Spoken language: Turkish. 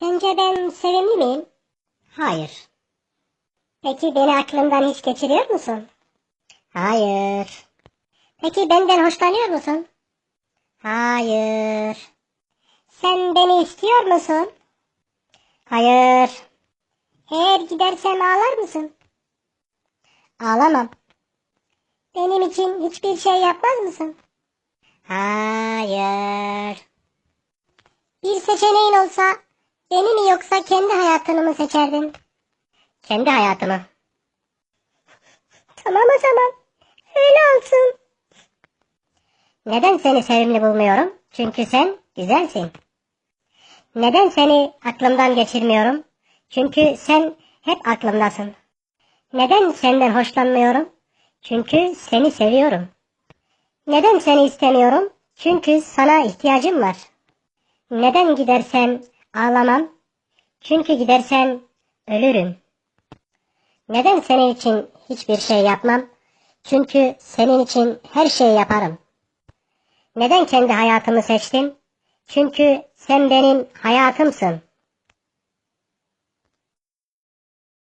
Sence ben sevimli miyim? Hayır. Peki beni aklından hiç geçiriyor musun? Hayır. Peki benden hoşlanıyor musun? Hayır. Sen beni istiyor musun? Hayır. Eğer gidersem ağlar mısın? Ağlamam. Benim için hiçbir şey yapmaz mısın? Hayır. Bir seçeneğin olsa beni mi yoksa kendi hayatını mı seçerdin? Kendi hayatımı. Tamam o zaman. Öyle olsun. Neden seni sevimli bulmuyorum? Çünkü sen güzelsin. Neden seni aklımdan geçirmiyorum? Çünkü sen hep aklımdasın. Neden senden hoşlanmıyorum? Çünkü seni seviyorum. Neden seni istemiyorum? Çünkü sana ihtiyacım var. Neden gidersem ağlamam? Çünkü gidersem ölürüm. Neden senin için hiçbir şey yapmam? Çünkü senin için her şeyi yaparım. Neden kendi hayatımı seçtim? Çünkü sen benim hayatımsın.